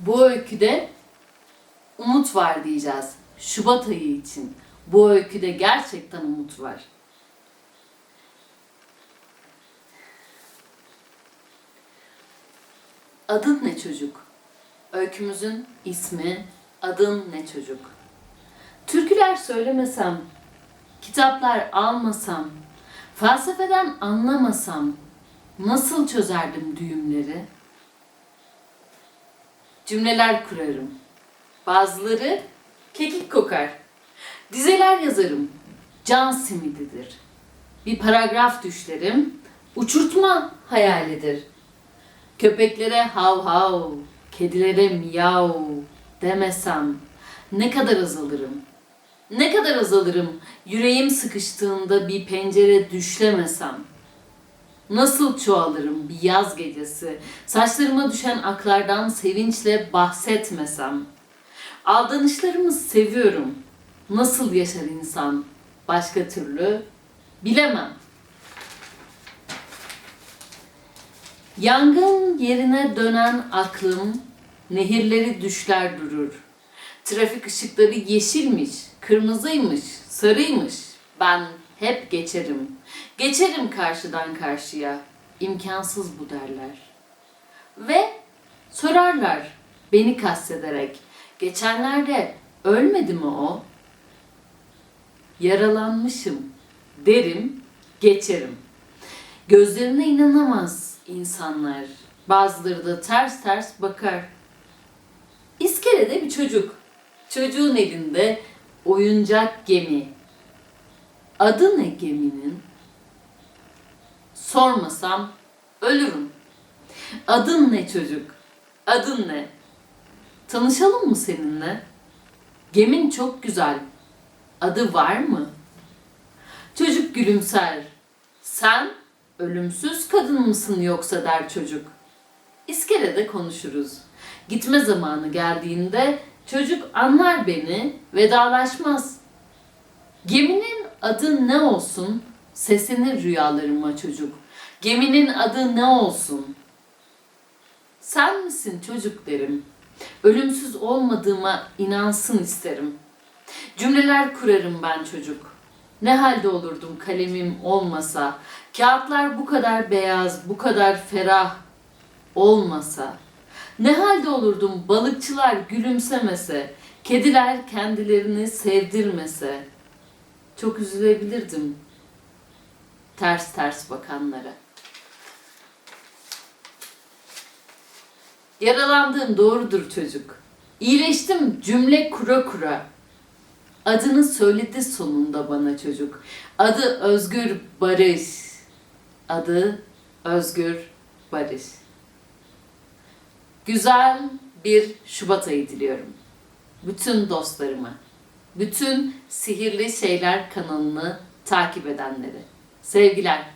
Bu öyküde umut var diyeceğiz. Şubat ayı için. Bu öyküde gerçekten umut var. Adın ne çocuk? Öykümüzün ismi Adın ne çocuk? Türküler söylemesem, kitaplar almasam, felsefeden anlamasam nasıl çözerdim düğümleri? Cümleler kurarım. Bazıları kekik kokar. Dizeler yazarım. Can simididir. Bir paragraf düşlerim. Uçurtma hayalidir. Köpeklere hav hav, kedilere miyav demesem ne kadar azalırım. Ne kadar azalırım yüreğim sıkıştığında bir pencere düşlemesem. Nasıl çoğalırım bir yaz gecesi, saçlarıma düşen aklardan sevinçle bahsetmesem. Aldanışlarımı seviyorum. Nasıl yaşar insan başka türlü bilemem. Yangın yerine dönen aklım, nehirleri düşler durur. Trafik ışıkları yeşilmiş, kırmızıymış, sarıymış. Ben hep geçerim. Geçerim karşıdan karşıya. İmkansız bu derler. Ve sorarlar beni kastederek. Geçenlerde ölmedi mi o? Yaralanmışım derim, geçerim. Gözlerine inanamaz insanlar. Bazıları da ters ters bakar. İskelede bir çocuk. Çocuğun elinde oyuncak gemi. Adı ne geminin? Sormasam ölürüm. Adın ne çocuk? Adın ne? Tanışalım mı seninle? Gemin çok güzel. Adı var mı? Çocuk gülümser. Sen ölümsüz kadın mısın yoksa der çocuk. İskelede konuşuruz. Gitme zamanı geldiğinde çocuk anlar beni, vedalaşmaz. Geminin adı ne olsun? Seslenir rüyalarıma çocuk. Geminin adı ne olsun? Sen misin çocuk derim. Ölümsüz olmadığıma inansın isterim. Cümleler kurarım ben çocuk. Ne halde olurdum kalemim olmasa, kağıtlar bu kadar beyaz, bu kadar ferah olmasa. Ne halde olurdum balıkçılar gülümsemese, kediler kendilerini sevdirmese. Çok üzülebilirdim ters ters bakanlara. Yaralandığım doğrudur çocuk. İyileştim cümle kura kura. Adını söyledi sonunda bana çocuk. Adı Özgür Barış. Adı Özgür Barış. Güzel bir Şubat ayı diliyorum. Bütün dostlarıma, bütün Sihirli Şeyler kanalını takip edenlere. Sevgiler.